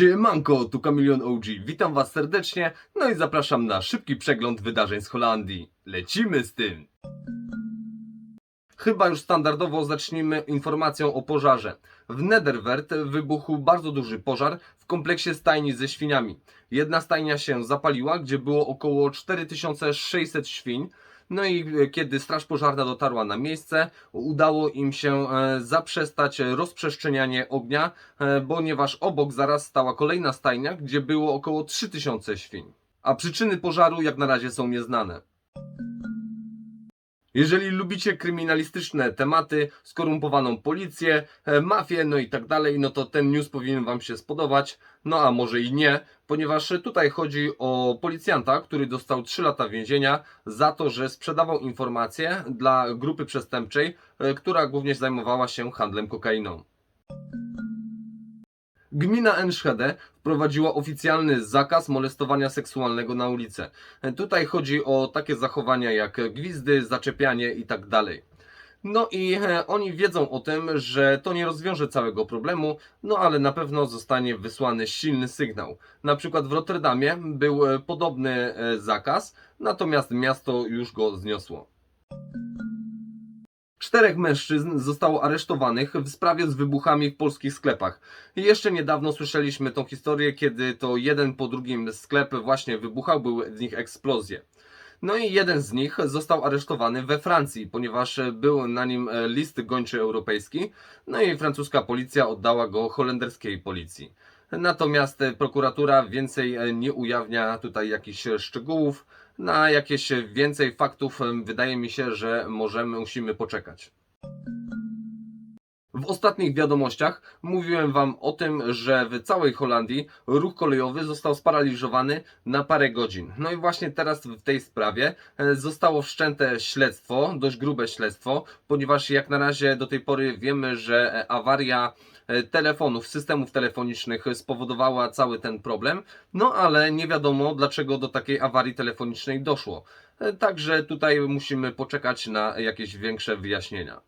Siemanko, tu Kamilion OG. Witam Was serdecznie, no i zapraszam na szybki przegląd wydarzeń z Holandii. Lecimy z tym! Chyba już standardowo zacznijmy informacją o pożarze. W Nederwert wybuchł bardzo duży pożar w kompleksie stajni ze świniami. Jedna stajnia się zapaliła, gdzie było około 4600 świń. No i e, kiedy straż pożarna dotarła na miejsce, udało im się e, zaprzestać rozprzestrzenianie ognia, e, ponieważ obok zaraz stała kolejna stajnia, gdzie było około 3000 świń. A przyczyny pożaru jak na razie są nieznane. Jeżeli lubicie kryminalistyczne tematy, skorumpowaną policję, e, mafię, no i tak dalej, no to ten news powinien Wam się spodobać. No a może i nie, ponieważ tutaj chodzi o policjanta, który dostał 3 lata więzienia za to, że sprzedawał informacje dla grupy przestępczej, e, która głównie zajmowała się handlem kokainą. Gmina Enschede wprowadziła oficjalny zakaz molestowania seksualnego na ulicę. Tutaj chodzi o takie zachowania jak gwizdy, zaczepianie i tak. No i e, oni wiedzą o tym, że to nie rozwiąże całego problemu, no ale na pewno zostanie wysłany silny sygnał. Na przykład w Rotterdamie był e, podobny e, zakaz, natomiast miasto już go zniosło. Czterech mężczyzn zostało aresztowanych w sprawie z wybuchami w polskich sklepach. Jeszcze niedawno słyszeliśmy tą historię, kiedy to jeden po drugim sklep właśnie wybuchał, były z nich eksplozje. No i jeden z nich został aresztowany we Francji, ponieważ był na nim list gończy europejski, no i francuska policja oddała go holenderskiej policji. Natomiast e, prokuratura więcej e, nie ujawnia tutaj jakichś szczegółów. Na jakieś więcej faktów e, wydaje mi się, że możemy, musimy poczekać. Ostatnich wiadomościach mówiłem Wam o tym, że w całej Holandii ruch kolejowy został sparaliżowany na parę godzin. No i właśnie teraz w tej sprawie e, zostało wszczęte śledztwo, dość grube śledztwo, ponieważ jak na razie do tej pory wiemy, że e, awaria e, telefonów, systemów telefonicznych spowodowała cały ten problem, no ale nie wiadomo dlaczego do takiej awarii telefonicznej doszło. Także tutaj musimy poczekać na jakieś większe wyjaśnienia.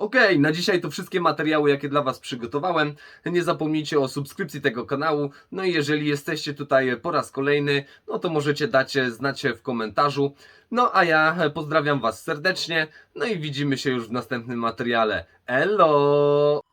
Okej, na dzisiaj to wszystkie materiały, jakie dla Was przygotowałem. Nie zapomnijcie o subskrypcji tego kanału. No i jeżeli jesteście tutaj po raz kolejny, no to możecie dać znać w komentarzu. No a ja pozdrawiam Was serdecznie. No i widzimy się już w następnym materiale. Elo!